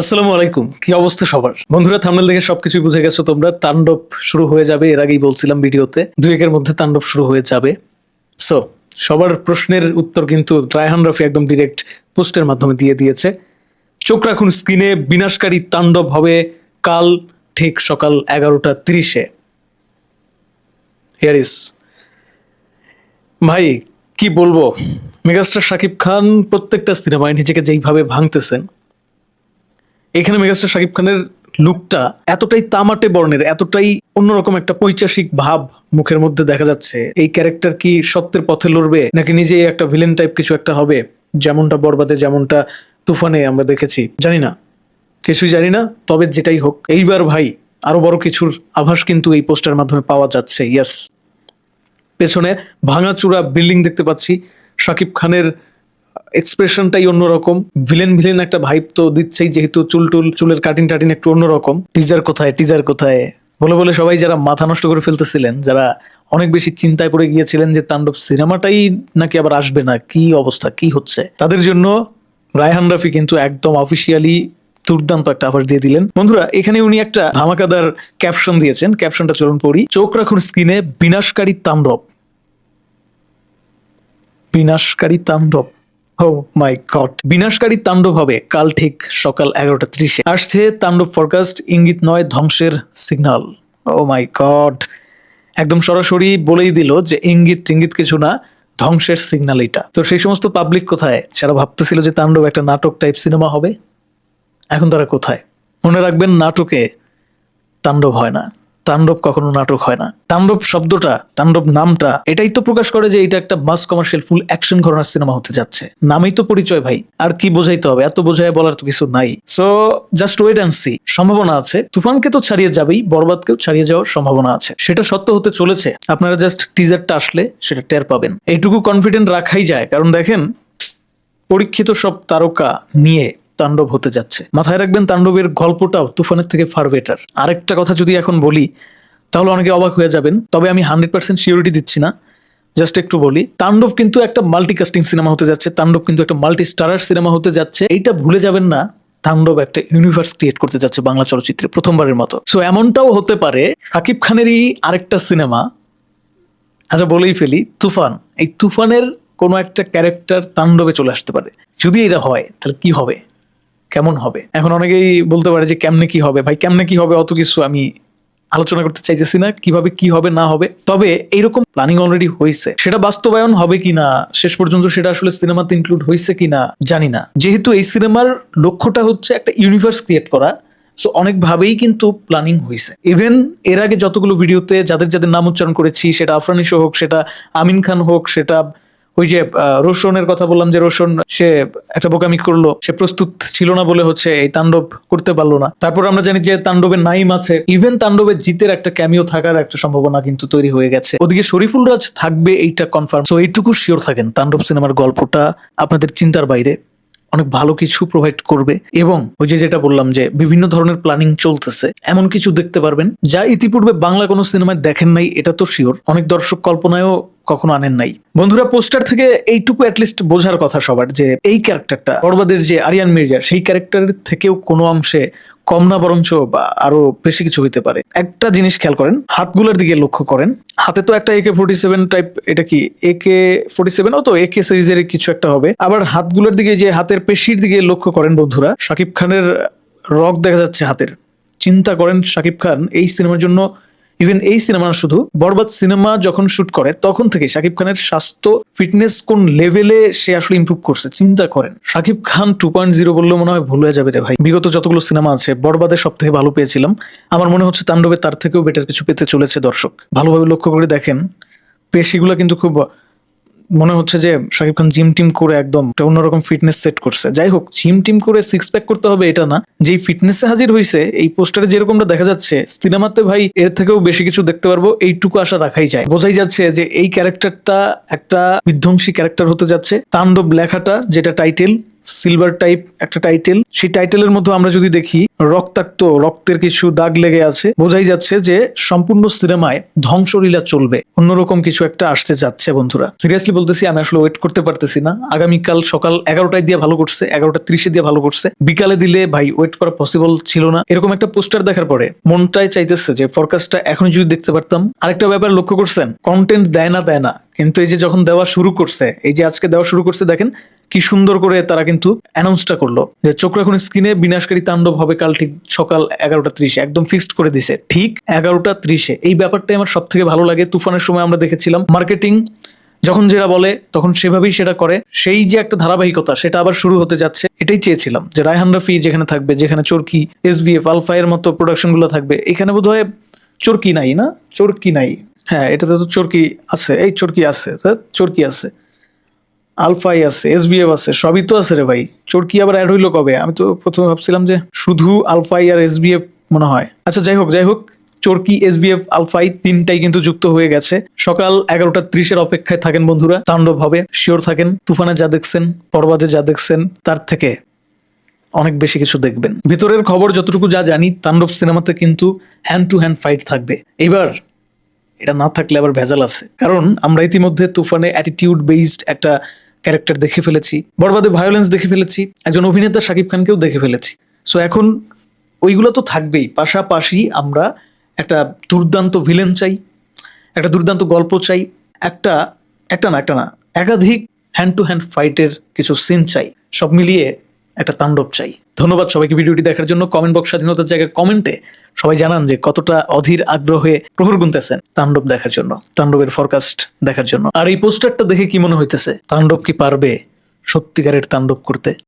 আসসালামু আলাইকুম। কি অবস্থা সবার? বন্ধুরা থামনেল দেখে সবকিছু বুঝে গেছো তোমরা। তাণ্ডব শুরু হয়ে যাবে, এর আগেই বলছিলাম ভিডিওতে। দুই একের মধ্যে তাণ্ডব শুরু হয়ে যাবে। সো সবার প্রশ্নের উত্তর কিন্তু রায়হান রফি একদম ডিরেক্ট পোস্টের মাধ্যমে দিয়ে দিয়েছে। চোখ রাখুন স্ক্রিনে বিনাশকারী তাণ্ডব হবে কাল ঠিক সকাল এগারোটা তিরিশে। হিয়ার ইস ভাই, কি বলব? মেগাস্টার শাকিব খান প্রত্যেকটা সিনেমায় নিজেকে যেইভাবে ভাঙতেছেন এখানে মেগাস্টার শাকিব খানের লুকটা এতটাই তামাটে বর্ণের, এতটাই অন্যরকম একটা পৈচাসিক ভাব মুখের মধ্যে দেখা যাচ্ছে। এই ক্যারেক্টার কি সত্যের পথে লড়বে, নাকি নিজেই একটা ভিলেন টাইপ কিছু একটা হবে? যেমনটা বরবাদে, যেমনটা তুফানে আমরা দেখেছি। জানি না। কিছুই জানি না, তবে যেটাই হোক। এইবার ভাই, আরও বড় কিছুর আভাস কিন্তু এই পোস্টার মাধ্যমে পাওয়া যাচ্ছে। ইয়াস পেছনে ভাঙাচুরা বিল্ডিং দেখতে পাচ্ছি। শাকিব খানের এক্সপ্রেশনটাই অন্যরকম। ভিলেন ভিলেন একটা ভাইব তো দিচ্ছেই, যেহেতু চুল টুল, চুলের কাটিং টাটিং একটু অন্যরকম। টিজার কোথায় টিজার কোথায়? বলে বলে সবাই যারা মাথা নষ্ট করে ফেলতেছিলেন, যারা অনেক বেশি চিন্তায় পড়ে গিয়েছিলেন যে তাণ্ডব সিনেমাটাই নাকি আবার আসবে না, কি অবস্থা, কি হচ্ছে? তাদের জন্য রায়হান রাফি কিন্তু একদম অফিসিয়ালি দুর্দান্ত একটা আভাস দিয়ে দিলেন। বন্ধুরা, এখানে উনি একটা ধামাকাদার ক্যাপশন দিয়েছেন। ক্যাপশনটা চলুন পড়ি। চোখ রাখুন স্ক্রিনে বিনাশকারী তাণ্ডব। বিনাশকারী তাণ্ডব। ও মাই গড বিনাশকারী তাণ্ডব হবে কাল ঠিক সকাল এগারোটা ত্রিশে। আসছে তাণ্ডব ফরকাস্ট ইঙ্গিত নয় ধ্বংসের সিগনাল ও মাই গড একদম সরাসরি বলেই দিল যে ইঙ্গিত টিঙ্গিত কিছু না, ধ্বংসের সিগন্যাল এটা। তো সেই সমস্ত পাবলিক কোথায়? যারা ভাবতেছিল যে তাণ্ডব একটা নাটক টাইপ সিনেমা হবে, এখন তারা কোথায়? মনে রাখবেন, নাটকে তাণ্ডব হয় না। তাণ্ডব কখনো নাটক হয় না। তাণ্ডব শব্দটা, তাণ্ডব নামটা, এটাই তো প্রকাশ করে যে এটা একটা মাস কমার্শিয়াল ফুল অ্যাকশন ঘটনার সিনেমা হতে যাচ্ছে। নামেই তো পরিচয় ভাই, আর কি বোঝাইতে হবে? এত বোঝায় বলার তো কিছু নাই। So just wait and see সম্ভাবনা আছে, তুফানকে তো ছাড়িয়ে যাবেই, বরবাদকেও ছাড়িয়ে যাওয়ার সম্ভাবনা আছে। সেটা সত্য হতে চলেছে, আপনারা জাস্ট টিজারটা আসলে সেটা টের পাবেন। এইটুকু কনফিডেন্ট রাখাই যায়, কারণ দেখেন, পরীক্ষিত সব তারকা নিয়ে তাণ্ডব হতে যাচ্ছে। মাথায় রাখবেন, তাণ্ডবের গল্পটাও তুফানের থেকে ফার বেটার আরেকটা কথা যদি এখন বলি, তাহলে অনেকে অবাক হয়ে যাবেন, তবে আমি হান্ড্রেড পার্সেন্ট সিওরিটি দিচ্ছি না। জাস্ট একটু বলি, তাণ্ডব কিন্তু একটা মাল্টিকাস্টিং সিনেমা হতে যাচ্ছে, তাণ্ডব কিন্তু একটা মাল্টি স্টারার সিনেমা হতে যাচ্ছে। এইটা ভুলে যাবেন না, তাণ্ডব একটা ইউনিভার্স ক্রিয়েট করতে যাচ্ছে বাংলা চলচ্চিত্রে প্রথমবারের মতো। সো এমনটাও হতে পারে শাকিব খানেরই আরেকটা সিনেমা আচ্ছা বলেই ফেলি, তুফান। এই তুফানের কোনো একটা ক্যারেক্টার তাণ্ডবে চলে আসতে পারে। যদি এটা হয়, তাহলে কি হবে? কেমন হবে? এখন অনেকেই বলতে পারে যে কেমনে কি হবে? ভাই, কেমনে কি হবে? অত কিছু আমি আলোচনা করতে চাইতেছি না, কীভাবে কি হবে, না হবে। তবে এইরকম প্ল্যানিং অলরেডি হয়েছে সেটা বাস্তবায়ন হবে কিনা শেষ পর্যন্ত সেটা আসলে সিনেমাতে ইনক্লুড হয়েছে কিনা জানি না। যেহেতু এই সিনেমার লক্ষ্যটা হচ্ছে একটা ইউনিভার্স ক্রিয়েট করা সো অনেকভাবেই কিন্তু প্ল্যানিং হয়েছে ইভেন এর আগে যতগুলো ভিডিওতে যাদের যাদের নাম উচ্চারণ করেছি, সেটা আফরানি হোক, সেটা আমিন খান হোক, সেটা ওই যে রোশনের কথা বললাম যে রোশন, সে একটা বোকামি করল, সে প্রস্তুত ছিল না বলে হচ্ছে এই তাণ্ডব করতে পারল না। তারপর আমরা জানি যে তাণ্ডবের নাইম আছে। ইভেন তাণ্ডবের জিতের একটা ক্যামিও থাকার একটা সম্ভাবনা কিন্তু তৈরি হয়ে গেছে। ওদিকে শরীফুল রাজ থাকবে এইটা কনফার্ম সো এইটুকু শিওর থাকেন তাণ্ডব সিনেমার গল্পটা আপনাদের চিন্তার বাইরে। অনেক ভালো কিছু প্রোভাইড করবে এবং ওই যে যেটা বললাম যে বিভিন্ন ধরনের প্ল্যানিং চলতেছে, এমন কিছু দেখতে পারবেন যা ইতিপূর্বে বাংলা কোনো সিনেমায় দেখেন নাই, এটা তো শিওর অনেক দর্শক কল্পনায়ও কখনো আনেন নাই। বন্ধুরা পোস্টার থেকে এইটুকু অ্যাটলিস্ট বোঝার কথা সবার যে এই ক্যারেক্টারটা বরবাদের যে আরিয়ান মির্জার সেই ক্যারেক্টারের থেকেও কোনো অংশে কম না বরঞ্চ বা আরও বেশি কিছু হইতে পারে। একটা জিনিস খেয়াল করেন, হাতগুলোর দিকে লক্ষ্য করেন। হাতে তো একটা একে ফোর্টি সেভেন টাইপ এটা কি একে ফোর্টি সেভেন তো একে সিরিজের কিছু একটা হবে। আবার হাতগুলোর দিকে যে হাতের পেশির দিকে লক্ষ্য করেন বন্ধুরা, শাকিব খানের রক দেখা যাচ্ছে হাতের। চিন্তা করেন শাকিব খান, এই সিনেমার জন্য ইভেন এই সিনেমা শুধু বরবাদ সিনেমা যখন শুট করে, তখন থেকে শাকিব খানের স্বাস্থ্য ফিটনেস কোন লেভেলে সে আসলে ইম্প্রুভ করছে, চিন্তা করেন। Shakib Khan two point zero বললে মনে হয় ভুলে যাবে রে ভাই। বিগত যতগুলো সিনেমা আছে, বরবাদে সব থেকে ভালো পেয়েছিলাম। আমার মনে হচ্ছে তাণ্ডবে তার থেকেও বেটার কিছু পেতে চলেছে দর্শক। ভালোভাবে লক্ষ্য করে দেখেন, পেশিগুলো কিন্তু খুব মনে হচ্ছে যে শাকিব খান জিম টিম করে একদম একটা অন্যরকম ফিটনেস সেট করছে। যাই হোক জিম টিম করে সিক্স প্যাক করতে হবে এটা না। যেই ফিটনেসে হাজির হয়েছে এই পোস্টারে যেরকমটা দেখা যাচ্ছে, সিনেমাতে ভাই এর থেকেও বেশি কিছু দেখতে পারব, এইটুকু আশা রাখাই যায়। বোঝাই যাচ্ছে যে এই ক্যারেক্টারটা একটা বিধ্বংসী ক্যারেক্টার হতে যাচ্ছে। তাণ্ডব লেখাটা, যেটা টাইটেল সিলভার টাইপ একটা টাইটেল সেই টাইটেলের মধ্যে আমরা যদি দেখি, রক্তাক্ত, রক্তের কিছু দাগ লেগে আছে। বোঝাই যাচ্ছে যে সম্পূর্ণ সিনেমায় ধ্বংসলীলা চলবে। অন্যরকম কিছু একটা আসতে যাচ্ছে বন্ধুরা। সিরিয়াসলি বলতেছি, আমি আসলে ওয়েট করতে পারতেছি না। আগামীকাল সকাল এগারোটায় দিয়ে ভালো করছে, এগারোটা ত্রিশে দিয়ে ভালো করছে। বিকালে দিলে ভাই ওয়েট করা পসিবল ছিল না। এরকম একটা পোস্টার দেখার পরে মনটাই চাইতেছে যে ফরকাস্টটা এখন যদি দেখতে পারতাম। আরেকটা ব্যাপার লক্ষ্য করছেন কন্টেন্ট দেয় না দেয় না। কিন্তু এই যে যখন দেওয়া শুরু করছে, এই যে আজকে দেওয়া শুরু করছে, দেখেন কি সুন্দর করে তারা কিন্তু অ্যানাউন্সটা করল যে চোখ রাখুন স্ক্রিনে বিনাশকারী তাণ্ডব হবে কাল ঠিক সকাল এগারোটা ত্রিশে, একদম ফিক্সড করে দিছে। ঠিক এগারোটা ত্রিশে। এই ব্যাপারটাই আমার সব থেকে ভালো লাগে। তুফানের সময় আমরা দেখেছিলাম মার্কেটিং যখন যেটা বলে, তখন সেভাবেই সেটা করে। সেই যে একটা ধারাবাহিকতা, সেটা আবার শুরু হতে যাচ্ছে। এটাই চেয়েছিলাম যে রায়হান রাফি যেখানে থাকবে, যেখানে চোরকি, এস বি এফ আলফায়ের মতো প্রোডাকশনগুলো থাকবে, এখানে বোধ হয় চরকি নাই না? চোরকি নাই। হ্যাঁ এটাতে তো চরকি আছে। এই চরকি আছে চরকি আছে। আলফাই আছে এস বি এফ আছে, সবই তো আছে রে ভাই। চরকি আবার অ্যাড হইল কবে? আমি তো প্রথমে ভাবছিলাম যে শুধু আলফাই আর এস বি এফ মনে হয়। আচ্ছা যাই হোক যাই হোক, চরকি এফ আলফাই তিনটাই কিন্তু যুক্ত হয়ে গেছে। সকাল এগারোটা ত্রিশের অপেক্ষায় থাকেন বন্ধুরা তাণ্ডব হবে শিওর থাকেন, তুফানে যা দেখছেন পর্বাদে যা দেখছেন, তার থেকে অনেক বেশি কিছু দেখবেন। ভিতরের খবর যতটুকু যা জানি, তাণ্ডব সিনেমাতে কিন্তু হ্যান্ড টু হ্যান্ড ফাইট থাকবে। এবার এটা না থাকলে আবার ভেজাল আছে। কারণ আমরা ইতিমধ্যে তুফানে অ্যাটিটিউড বেসড একটা ক্যারেক্টার দেখে ফেলেছি, বরবাদে ভায়োলেন্স দেখে ফেলেছি, একজন অভিনেতা শাকিব খানকেও দেখে ফেলেছি। সো এখন ওইগুলো তো থাকবেই, পাশাপাশি আমরা একটা দুর্দান্ত ভিলেন চাই, একটা দুর্দান্ত গল্প চাই, একটা একটা না একটা না, একাধিক হ্যান্ড টু হ্যান্ড ফাইটের কিছু সিন চাই, সব মিলিয়ে একটা তাণ্ডব চাই। ধন্যবাদ সবাইকে ভিডিওটি দেখার জন্য। কমেন্ট বক্স স্বাধীনতার জায়গায় কমেন্টে সবাই জানান যে কতটা অধীর আগ্রহে প্রহর গুনতেছেন তাণ্ডব দেখার জন্য, তাণ্ডবের ফরকাস্ট দেখার জন্য। আর এই পোস্টারটা দেখে কি মনে হইতেছে, তাণ্ডব কি পারবে সত্যিকারের তাণ্ডব করতে?